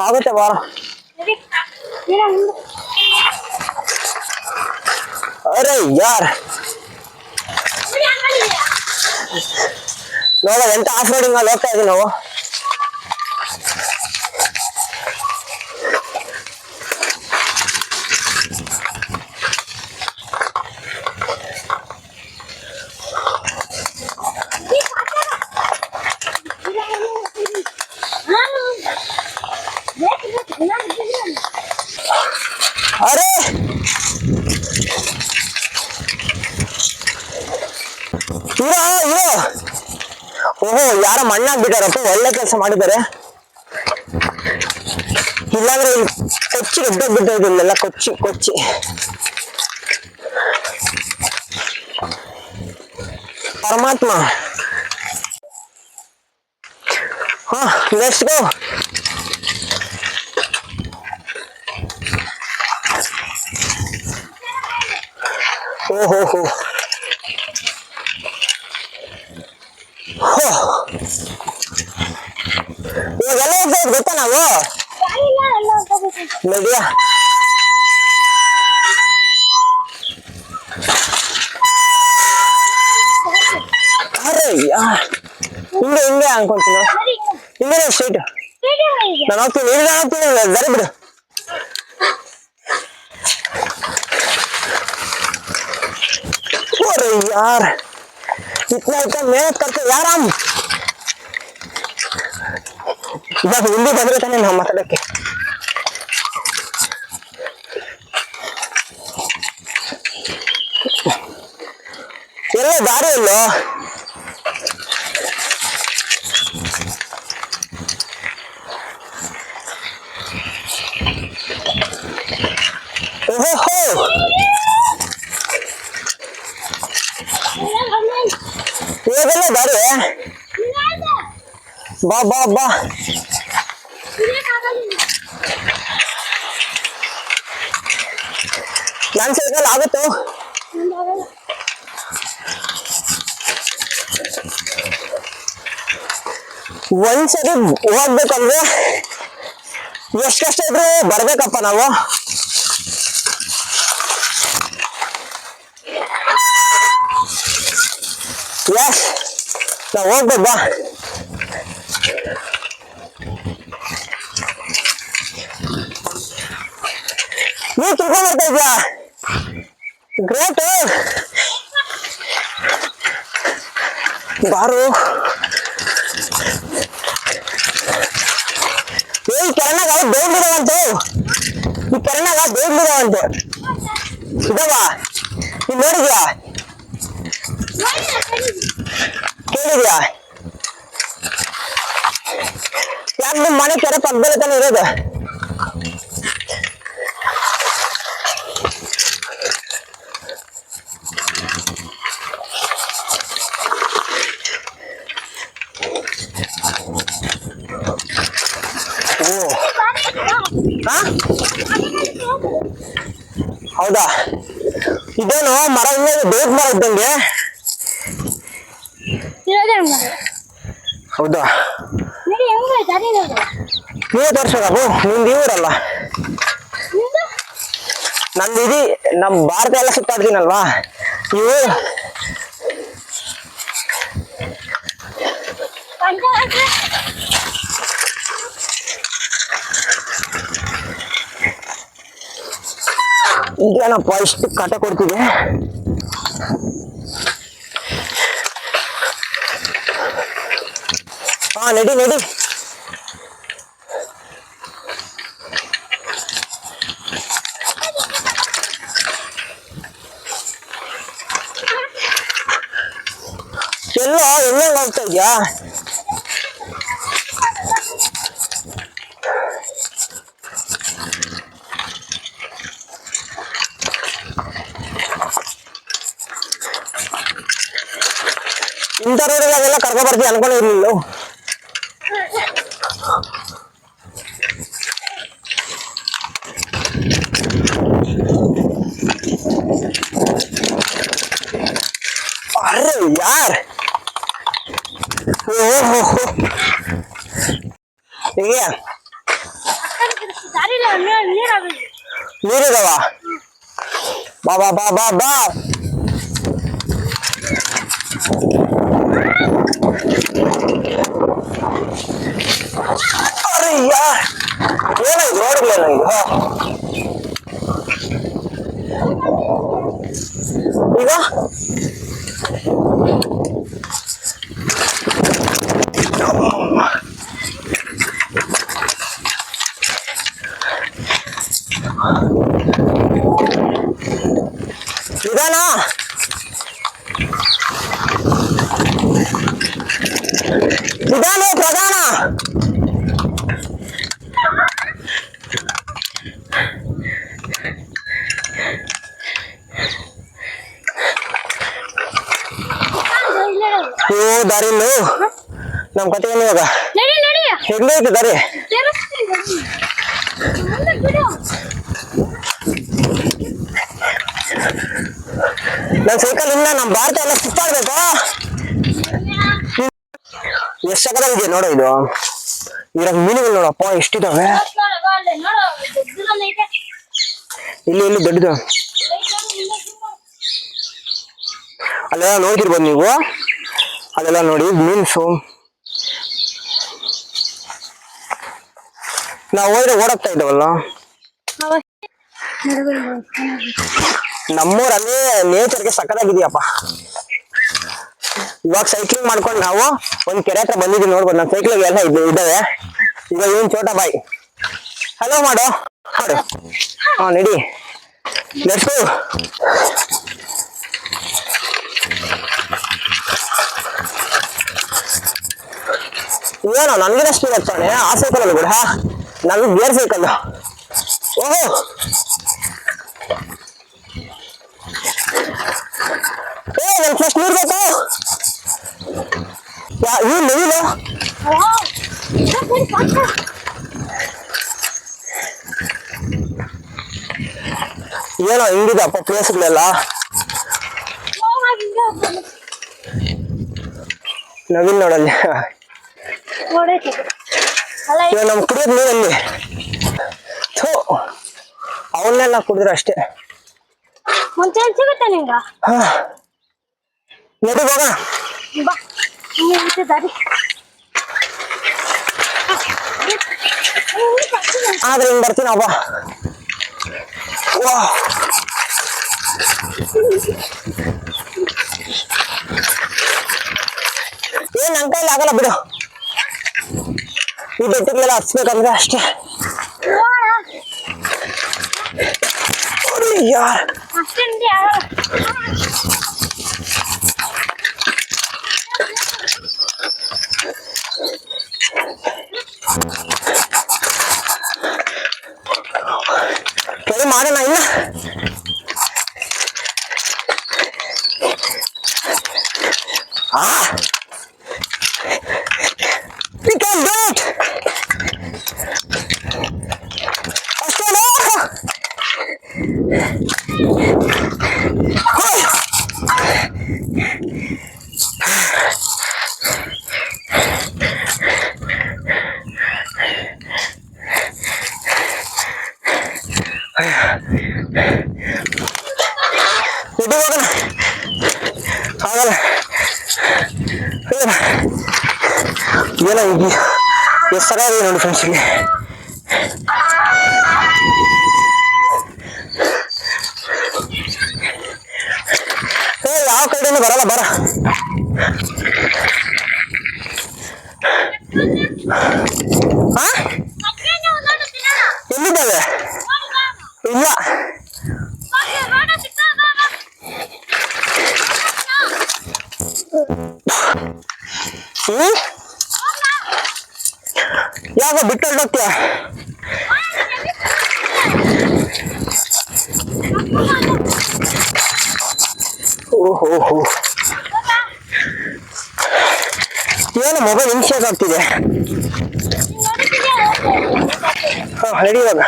ಆಗುತ್ತೆ ಬಾರ ಅರೆ ಯಾರ್ ನೋಡ ಎಂತ ಆಫ್ ರೋಡಿಂಗ್ ಅಲ್ಲಿ ಹೋಗ್ತಾ ಇದೀವಿ ನಾವು ಇರೋ ಇರೋ ಓಹೋ, ಯಾರ ಮಣ್ಣಾಗ್ಬಿಟ್ಟಾರಪ್ಪ ಒಳ್ಳೆ ಕೆಲಸ ಮಾಡಿದ್ದಾರೆ. ಇಲ್ಲಾಂದ್ರೆ ಇಲ್ಲಿ ಕೊಚ್ಚಿ ಎದ್ದ ಬಿದ್ದೋದು ಇಲ್ಲೆಲ್ಲ ಕೊಚ್ಚಿ ಕೊಚ್ಚಿ. ಪರಮಾತ್ಮ. ಹಾ ನೆಕ್ಸ್ಟ್ ಗೋ ಓಹೋ ಹೋ ಇವಾಗ ಎಲ್ಲ ಇದ್ದ ಗೊತ್ತಾ ನಾವು ನೋಡಿಯ ಹಿಂಗೆ ಹಿಂಗೆ ಅನ್ಕೊಂತೀನಿ ಹಿಂಗೆ ಸ್ಟ್ರೀಟ್ ನಾನು ಹೋಗ್ತೀನಿ ಇಲ್ಲಿ ನಾನು ಹೋಗ್ತೀನಿ ಬರಿ ಬಿಡು ಯಾರ इतना इतना मेहनत करके यार हम ಇವಾಗ ಹಿಂದಿ ಬಂದ್ರೆ ತಾನೇ ನಾವು ಮಾತಾಡಕ್ಕೆ ಎಲ್ಲ ದಾರಿ ಇಲ್ಲೋ ಬಾ ಬಾ ಬಾ ನನ್ ಸೈಕಲ್ ಆಗುತ್ತೋ ಒಂದ್ಸರಿ ಹೋಗ್ಬೇಕಂದ್ರೆ ಎಷ್ಟೆಷ್ಟು ಇದ್ರು ಬರ್ಬೇಕಪ್ಪ ನಾವು ಎಸ್ ನಾವು ಹೋಗ್ಬೇಕು ಬಾ ನೀವು ತಿಳ್ಕೊಂಡ್ ಬರ್ತಾ ಇದ್ಯಾ ಗ್ರೇಟ್ ಬಾರು ಏ ಈ ಕೆರೆನಾಗ ಬೇಯ್ಬಿಡವಂತೆ ಈ ಕೆರೆನಾಗ ಬೇಯ್ಬಿಡವಂತೆ ಇದವ ನೀನ್ ನೋಡಿದ್ಯಾ ಕೇಳಿದ್ಯಾ ಯಾಕೆ ನಿಮ್ ಮನೆ ಕೆರೆ ಪಕ್ಕದಲ್ಲಿ ತಾನೇ ಇರೋದು ಹೌದಾ ಇದೇನು ಮರ ಹಿಂಗೆ ಬೇಕ್ ಮರ ಇದ್ದಂಗೆ. ಹೌದಾ? ನೀವೇ ತೋರ್ಸೋದಪ್ಪು ನಿಮ್ದು ಇವರಲ್ಲ ನಂದು ನಂದಿದಿ ನಮ್ ಭಾರತ ಎಲ್ಲ ಸುತ್ತಾಡ್ತೀನಲ್ವಾ? ನೀವು ಇದೇನಪ್ಪ ಇಷ್ಟು ಕಾಟ ಕೊಡ್ತಿದೆ ಹಾ ನಡಿ ನಡಿ ಎಲ್ಲೋ ಹೆಂಗ್ ಹೋಗ್ತಾ ಇದ್ಯಾ ಇಂಥ ರೋಡಿಗೆ ಅದೆಲ್ಲ ಕರ್ಕೊ ಬರ್ತೀವಿ ಅನ್ಕೊಂಡಿರ್ಲಿಲ್ಲ अरे यार ಓಹೋ ಹೇಗೆ ದಾರಿಲ್ಲ ನೀರ್ ನೀರಾಗ ನೀರಿದಾವ ಬಾ ಬಾ ಬಾ ಬಾ ಬಾ अरे यार ये नहीं जोड़ गया नहीं हाँ। ಓ ದಾರಿ ನಮ್ ಕತೆ ಏನು ಇವಾಗ? ಹೆಂಗೆ ಐತೆ ದಾರಿ? ನನ್ ಸೈಕಲ್ ಇಲ್ಲ ನಮ್ ಭಾರತ ಎಲ್ಲ ಸುತ್ತಾಡ್ಬೇಕು ಎಷ್ಟು ಸಕಲಾಗಿದೆ ನೋಡು ಇದು. ಇರೋ ಮೀನುಗಳು ನೋಡಪ್ಪ ಎಷ್ಟಿದಾವೆ? ಅಲ್ಲಿ ಇಲ್ಲಿ ಇಲ್ಲಿ ದೊಡ್ಡದು. ಅಲ್ಲೆಲ್ಲ ನೋಡ್ತಿರ್ಬೋದು ನೀವು. ಅದೆಲ್ಲ ನೋಡಿ, ಮೀನ್ಸು. ನಾವು ಹೋದ್ರೆ ಓಡಾಗ್ತಾ ಇದ್ದಾವಲ್ಲ? ನಮ್ಮೂರಲ್ಲಿ ನೇಚರ್ಗೆ ಸಕ್ಕದಾಗಿದೆಯಪ್ಪ ಇವಾಗ ಸೈಕ್ಲಿಂಗ್ ಮಾಡ್ಕೊಂಡು ನಾವು ಒಂದ್ ಕೆರೆ ಹತ್ರ ಬಂದಿದ್ದೀವಿ ನೋಡ್ಬೋದು. ನಮ್ಮ ಸೈಕ್ಲಿಂಗ್ ಎಲ್ಲ ಇದೆ ಇದ್ದಾವೆ. ಈಗ ಇವನ್ ಚೋಟ ಬಾಯ್. ಹಲೋ ಮಾಡು. ಆ ಹಾ, ನಡಿ. ಲೆಟ್ಸ್ ಏನೋ ನನ್ಗಿನ ಸ್ಪೀಡ್ ಹತ್ತಾನೆ ಆ ಸೈಕಲ್ ಅಲ್ಲಿ ಬಿಡ ನನ್ಗೆ ಗೇರ್ ಸೈಕಲ್ ಓಹೋ ಏ ನನ್ ಫಸ್ಟ್ ನೀರ್ ಬೇಕು ಯಾ ಈ ನೀರು ಏನೋ ಹಿಂಗಿದಪ್ಪ ಪ್ಲೇಸ್ಗಳೆಲ್ಲ ನವೀನ್ ನೋಡಲ್ಲಿ ಅಲ್ಲ ಇವಾಗ ನಮ್ ಕುಡಿಯೋದ್ ನೀರಲ್ಲಿ. ಥೂ ಅವನ್ನೆಲ್ಲ ಕುಡಿದ್ರೆ ಅಷ್ಟೇ. ಮುಂಚೆ ಸಿಗುತ್ತೆ ನಿಂಗ? ಹಾ. ನಡಿ ಹೋಗೋಣ ಬಾ. ಹಿಂಗೆ ದಾರಿ. ಆದ್ರೆ ಹಿಂಗ್ ಬರ್ತೀನಿ ಅಬ್ಬ ವಾ. ಏನ್ ನನ್ ಕೈಲಿ ಆಗಲ್ಲ ಬಿಡು. इधर मेरा अपने कमरा यार। ಏನೋ ಈಗ ಎಷ್ಟು ನೋಡಿ ಫ್ರೆಂಡ್ಸ್ ಇಲ್ಲಿ. ಯಾವ ಕಡೆನೂ ಬರಲ್ಲ ಬರ ಹಾ ಎಲ್ಲಿದ್ದಾವೆ ಇಲ್ಲ ಹ್ಮ್ ಯಾಕ ಬಿಟ್ಟು ಹೊರಟೋಗ್ತೀಯ ಓಹೋ ಹೋ ಏನು ಮೊಬೈಲ್ ಇನ್ಶೇಕ್ ಆಗ್ತಿದೆ. ರೆಡಿ ಇವಾಗ.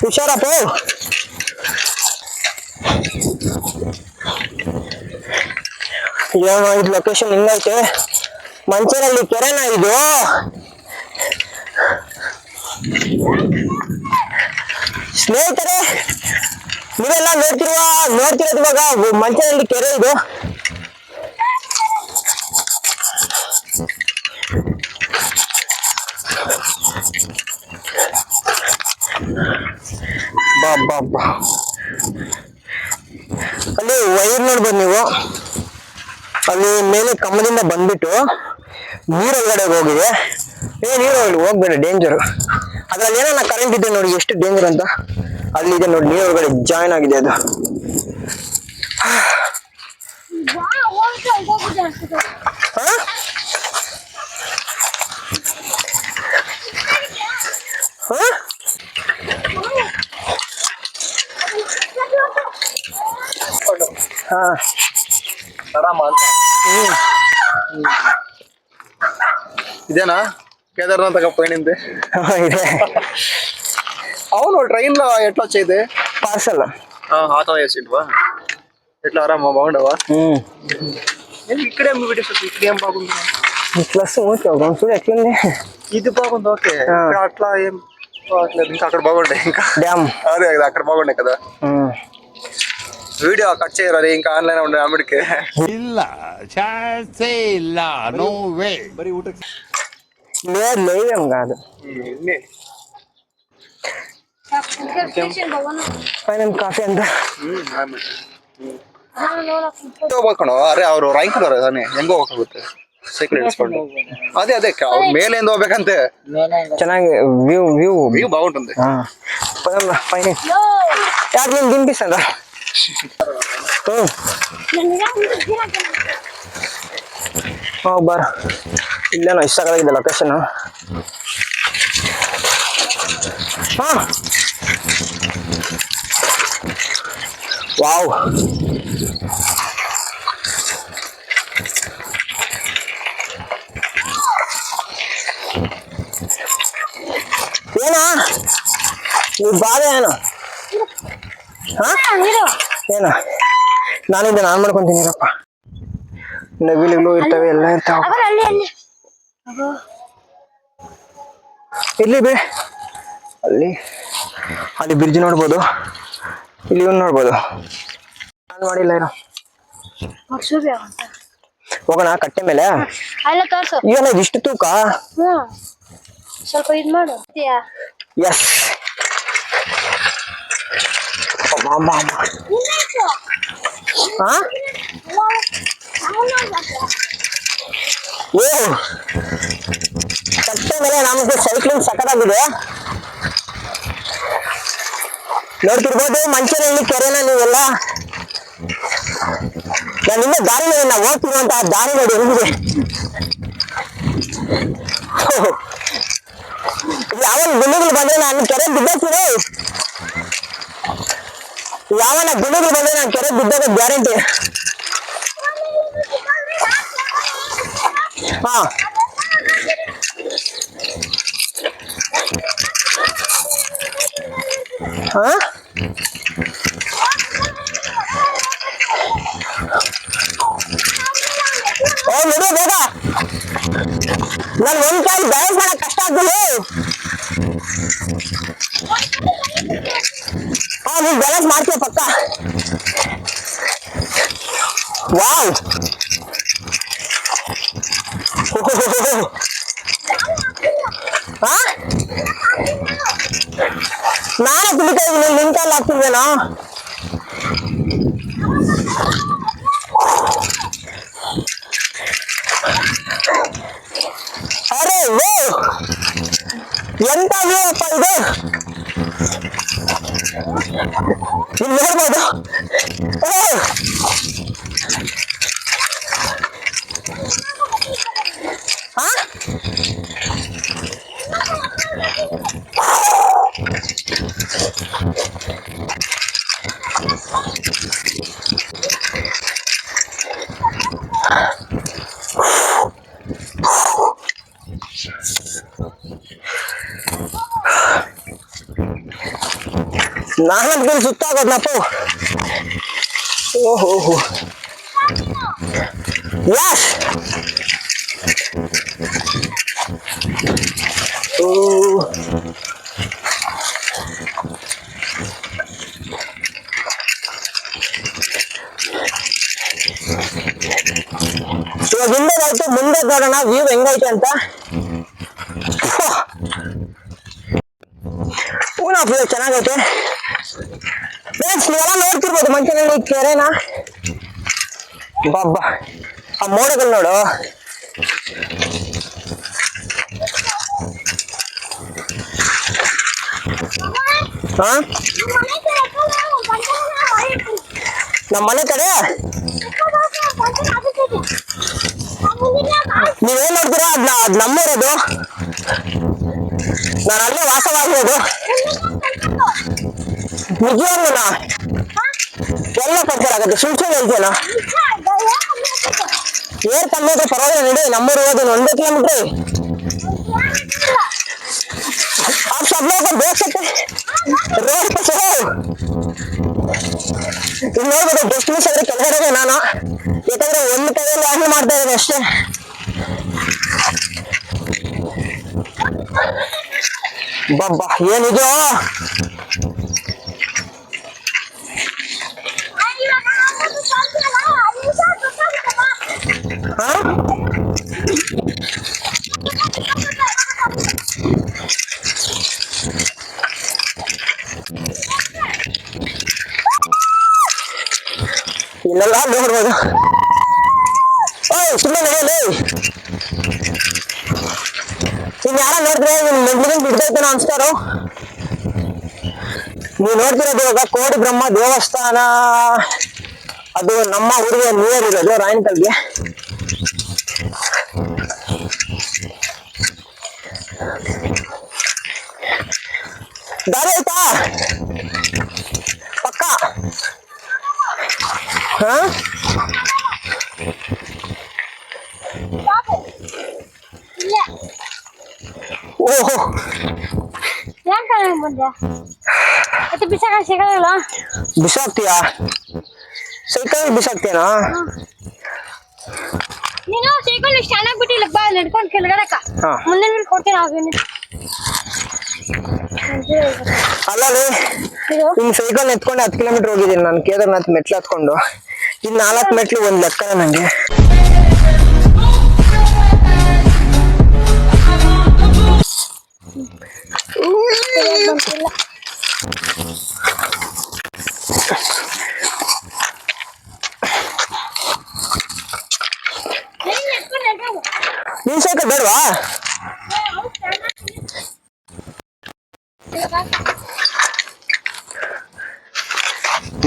ಹುಷಾರಪ್ಪ. ಏನೋ ಇದು ಲೊಕೇಶನ್ ಹಿಂಗೈತೆ? ಮಂಚನಲ್ಲಿ ಕೆರೆನ ಇದು? ಸ್ನೇಹಿತರೆ, ನೀವೆಲ್ಲ ನೋಡ್ತಿರುವ, ನೋಡ್ತಿರೋದು ಇವಾಗ ಮಂಚನಲ್ಲಿ ಕೆರೆ ಇದು. ಬಾ ಬಾ ಬಾ. ಅಲ್ಲಿ ವೈರ್ ನೋಡ್ಬೋದು ನೀವು. ಅಲ್ಲಿ ಮೇಲೆ ಕಮ್ಮದಿಂದ ಬಂದ್ಬಿಟ್ಟು ನೀರೊಳಗಡೆ ಹೋಗಿದೆ. ಏ ನೀರೊಳಗಡೆ ಹೋಗ್ಬೇಡ ಡೇಂಜರ್ ಅದ್ರಲ್ಲಿ ಏನೋ ಕರೆಂಟ್ ಇದೆ ನೋಡಿ ಎಷ್ಟು ಡೇಂಜರ್ ಅಂತ. ಅಲ್ಲಿ ಇದೆ ನೋಡಿ ನೀರೊಳಗಡೆ ಜಾಯ್ನ್ ಆಗಿದೆ ಅದು. ಹಾ? ఇదేనా? కేదార్నాథ్ పోయినింది. ఇదే. అవును ట్రైన్లో ఎట్లా వచ్చేది? పార్సల్. ఆటో వేసింటివా ఎట్లా రా బాగుండవా? ఇక్కడే పెట్టేసి ఇక్కడేం బాగుంది? ప్లస్ ఓకే ఇది బాగుంది ఓకే. అట్లా ఏం బాగట్లేదు ఇంకా అక్కడ బాగుండే ఇంకా డ్యామ్ అదే కదా అక్కడ బాగుండే కదా ಹ್ಮ್ వీడియో కట్ చేయరు అది ఇంకా ఆన్లైన్ ఉండే ఆమెడికి ಇಲ್ಲ ಚಾನ್ಸೇ ಇಲ್ಲ ನೋ ವೇ బరీ ఊటకి లేదు లేవేం కాదు ಸ್ಟೇಷನ್ ಭವನ పైన కాఫీ ఎంత ನಾನು ನೋಡಕ್ ಹೋಗ್ಕೊಂಡು ಅರೆ ಅವರು ರಾಯಂಕದವ್ರೆ ತಾನೆ ಹೆಂಗೋ ಹೋಗುತ್ತೆ ಸೈಕಲ್ ಇಳಿಸ್ಕೊಂಡು అదే అదే ಅವ್ರ ಮೇಲಿಂದ ಹೋಗ್ಬೇಕಂತೆ ಚೆನ್ನಾಗಿ వ్యూ వ్యూ వ్యూ బాగుంటుంది పైన ಯೋ ಯಾಕೆ నేను దింపిస్తాను ಹ್ಞೂ ನನಗೆ ಒಂದು ದಿನ ಹೋಗಿ ಬಾರ ಇಲ್ಲೇನೋ ಇಷ್ಟ ಆಗಿದೆ ಲೊಕೇಶನ್ ಹಾ ವಾವ್ ಏನಾ? ನೀ ಬಾಧೆ ಏನು ಏನ? ನಾನಿಂದ ನಾನು ಮಾಡ್ಕೊಂತೀನಿರಪ್ಪ ನವಿಲುಗಳು ಇರ್ತವೆ ಎಲ್ಲ ಇರ್ತಾವ. ಇಲ್ಲಿ ಬೇ. ಅಲ್ಲಿ. ಅಲ್ಲಿ ಬ್ರಿಡ್ಜ್ ನೋಡ್ಬೋದು. ಇಲ್ಲಿ ಇವ್ನು ನೋಡ್ಬೋದು. ನಾನು ಮಾಡಿಲ್ಲ ಅಂತ. ಹೋಗೋಣ ಕಟ್ಟೆ ಮೇಲೆ. ಅಲ್ಲ ತೋರ್ಸು. ಏನೋ ಇಷ್ಟು ತೂಕ? ಸ್ವಲ್ಪ ಇದು ಮಾಡು. ಎಸ್ ಕಟ್ಟೆ ಮೇಲೆ ನಮಗೆ ಸೈಕ್ಲಿಂಗ್ ಸಕ್ಕತ್ತಾಗಿದೆ ನೋಡ್ತಿರ್ಬೋದು ಮಂಚನಹಳ್ಳಿ ಕೆರೆನ ನೀವೆಲ್ಲ. ನಾನು ಇನ್ನೂ ದಾರಿ ನೋಡಿ ನಾವು ಹೋಗ್ತಿರುವಂತಹ ದಾರಿ ನೋಡಿ ಹೆಂಗಿದೆ. ಯಾವನ್ ಗುಂಡುಗಳು ಬಂದ್ರೆ ನಾನು ಕೆರೆ ಬಿದ್ದೋಗ್ತೀನಿ ಯಾವನ ಗುಂಡುಗಳು ಬಂದ್ರೆ ನಾನು ಕೆರೆ ಬಿದ್ದೋಗ ಗ್ಯಾರಂಟಿ. ಹಾ. ಹಾ? ಓ, ನಡಿ, ಬೇಗ. ನನ್ ಒಂದ್ ಕಾಲ ಬ್ಯಾಲೆನ್ಸ್ ಮಾಡಕ್ ಕಷ್ಟ ಆಗ್ತಿಲ್ಲ ಕಾಲ್ ಆಗ್ತಿದ್ದೇನಾ ಅರೆ ಓ ಎಂತ ವ್ಯೂ ಅಪ್ಪ ಇದು ಇಲ್ಲಿ ನೋಡ್ಬೋದು ನಾನು ಬಿಲ್ ಸುತ್ತಾಗೋದು ನಪ್ಪು ಓಹೋ ಯಸ್ ಓ ಇವಾಗ ಹಿಂದೆ ಮುಂದೆ ನೋಡೋಣ ವ್ಯೂ ಹೆಂಗೈತೆ ಅಂತ? ಕೆರೆನ? ಬಾಬ್ಬಾ ಆ ಮೋಡಗಳು ನೋಡು. ಹಾ ನಮ್ಮ ಮನೆ ಕಡೆ? ನೀವೇನ್ ನೋಡ್ತೀರಾ ಅದ್ನ, ಅದ್ ನಮ್ಮೂರದು. ನಾನು ಅಲ್ಲೇ ವಾಸವಾಗಿರೋದು. ಪಂಚರ್ ಆಗುತ್ತೆ ಸುಮ್ ಸುಮ್ಮನೆ ಹೇಳ್ತೀನ ಏರ್ ಕಮ್ಮಿ ಇದ್ರೆ ಪರವಾಗಿಲ್ಲ ನಡಿ ನಮ್ಮೂರು ಹೋಗೋದು ಒಂದೇ ಕಿಲೋಮೀಟ್ರ್ आप सब लोग को देख सकते हैं रोड पे से हो ಇಲ್ಲಿ ನೋಡ್ಬೋದು ಡೆಸ್ಟ್ ಮಿಸ್ ಆದ್ರೆ ಕೆಳಗಡೆ ನಾನು ಯಾಕಂದ್ರೆ ಒಂದು ಕೈಯಲ್ಲಿ ಹ್ಯಾಂಡಲ್ ಮಾಡ್ತಾ ಇದ್ದೀನಿ ಅಷ್ಟೇ ಬಬ್ಬಾ ಏನಿದು ಬಿಡ್ತೈತೆ ಅನ್ಸ್ತಾರೋ ನೀವು ನೋಡ್ತಿರೋದು ಇವಾಗ ಕೋಡಿ ಬ್ರಹ್ಮ ದೇವಸ್ಥಾನ ಅದು ನಮ್ಮ ಊರಿಗೆ ನಿಯರ್ ಇರೋದು ರಾಯನಕಲ್ಗೆ ದಾರಿ ಆಯ್ತಾ ಪಕ್ಕ ಹಾ ಮತ್ತೆ ಬಿಸಾಕ ಸಿಗಲ್ಲ ಬಿಸಾಕ್ತೀಯಾ? ಸೈಕಲ್ ಬಿಸಾಕ್ತೀಯನಾ? ನೀನು ಸೈಕಲ್ ಇಷ್ಟು ಚೆನ್ನಾಗಿ ಬಿಟ್ಟಿಲ್ಲ ಬಾ ನಡ್ಕೊಂಡು ಕೆಳಗಡಕ. ಮುಂದೆ ಮೇಲೆ ಕೊಡ್ತೀನಿ ಅಲ್ಲ ರೀ ನಿಮ್ ಸೈಕಲ್ ಎತ್ಕೊಂಡು ಹತ್ತು ಕಿಲೋಮೀಟರ್ ಹೋಗಿದ್ದೀನಿ ನಾನು ಕೇದಾರ್ನಾಥ್ ಮೆಟ್ಲು ಹತ್ಕೊಂಡು. ಇನ್ನು ನಾಲ್ಕು ಮೆಟ್ಲು ಒಂದ್ ಲೆಕ್ಕ ನಂಗೆ. ನಿನ್ ಸೈಕಲ್ ಬೇಡವಾ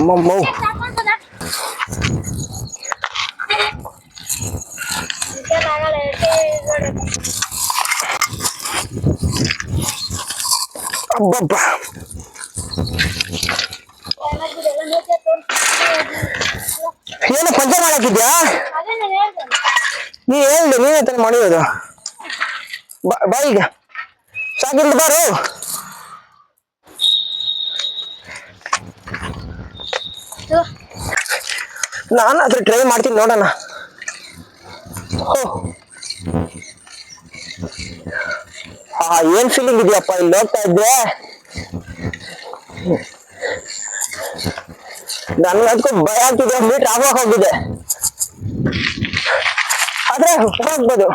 ಮಮ್ಮೋ ಅಬ್ಬಬ್ಬ ಏನು ಪಂಚರ್ ಮಾಡಾಕಿದ್ಯಾ ನೀ ಹೇಳ್ದೆ, ನೀನೇ ತಾನೆ ಮಾಡಿರೋದು. ಬಾ ಈಗ. ಸಾಕಿಲ್ಲ ಬಾರು. ನಾನು ಅದ್ರ ಟ್ರೈ ಮಾಡ್ತೀನಿ, ನೋಡೋಣ. ಹೋ. ಆ, ಏನ್ ಫೀಲಿಂಗ್ ಇದೆಯಪ್ಪ, ಇಲ್ಲಿ ಹೋಗ್ತಾ ಇದ್ದೆ ನನ್ಗೆ ಭಯ ಆಗ್ತಿದೆ ಮೀಟರ್ ಆಗೋಕ್ ಹೋಗಿದೆ ಆದ್ರೆ ಹೋಗ್ಬೋದು.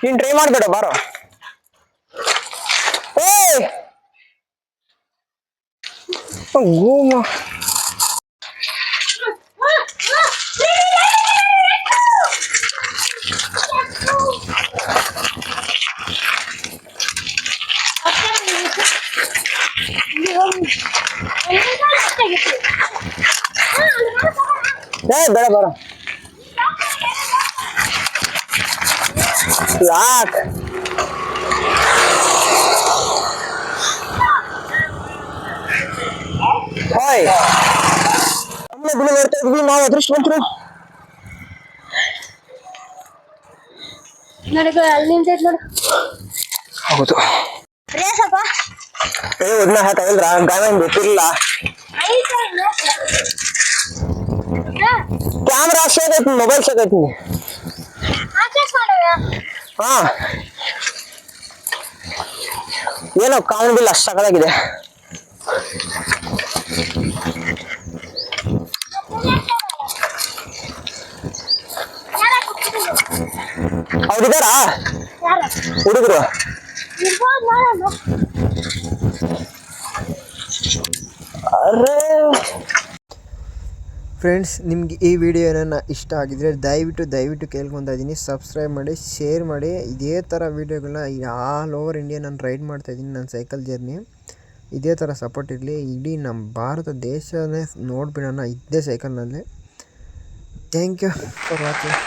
ನೀನ್ ಟ್ರೈ ಮಾಡ್ಬೇಡ, ಬಾರೋ. ಏಯ್! ಗೂಮ. ಏ ಬೇಡ ಬಾರೋ ಯಾಕ್ ಹಾಯ್ ನಮ್ಮ ಬಿಡು ನೋಡ್ತಾ ಇದ್ವಿ ನಾವು ಅದೃಷ್ಟವಂತರು ನೋಡಿಗ ಅಲ್ಲಿ ನಿಂತೈತ್ ನೋಡು ಹೌದು ರೇಸಪ್ಪ ಏ ಒಂದ್ನ ಹಾಕಿದ್ರ ಗಾನ ಗೊತ್ತಿರಲಿಲ್ಲ ಕ್ಯಾಮ್ರಾ ಸೇಗೈತಿ ಮೊಬೈಲ್ ಸೇಗೈತಿ ಹಾ. ಏನೋ ಬಿಲ್ ಅಷ್ಟು ಸಕಲಾಗಿದೆ ಅವ್ರಿದಾರಾ ಹುಡುಗರು ಇರ್ಬೋದು ನೋಡೋಣ ಅರೇ ಫ್ರೆಂಡ್ಸ್, ನಿಮಗೆ ಈ ವಿಡಿಯೋ ನನ್ನ ಇಷ್ಟ ಆಗಿದ್ದರೆ ದಯವಿಟ್ಟು ದಯವಿಟ್ಟು ಕೇಳ್ಕೊತಾ ಇದ್ದೀನಿ ಸಬ್ಸ್ಕ್ರೈಬ್ ಮಾಡಿ ಶೇರ್ ಮಾಡಿ. ಇದೇ ಥರ ವೀಡಿಯೋಗಳನ್ನ ಆಲ್ ಓವರ್ ಇಂಡಿಯಾ ನಾನು ರೈಡ್ ಮಾಡ್ತಾ ಇದ್ದೀನಿ ನನ್ನ ಸೈಕಲ್ ಜರ್ನಿ ಇದೇ ಥರ ಸಪೋರ್ಟ್ ಇರಲಿ. ಇಡೀ ನಮ್ಮ ಭಾರತ ದೇಶನೇ ನೋಡ್ಬಿಡೋಣ ಇದೇ ಸೈಕಲ್ನಲ್ಲಿ ಥ್ಯಾಂಕ್ ಯು ಫಾರ್ ವಾಚಿಂಗ್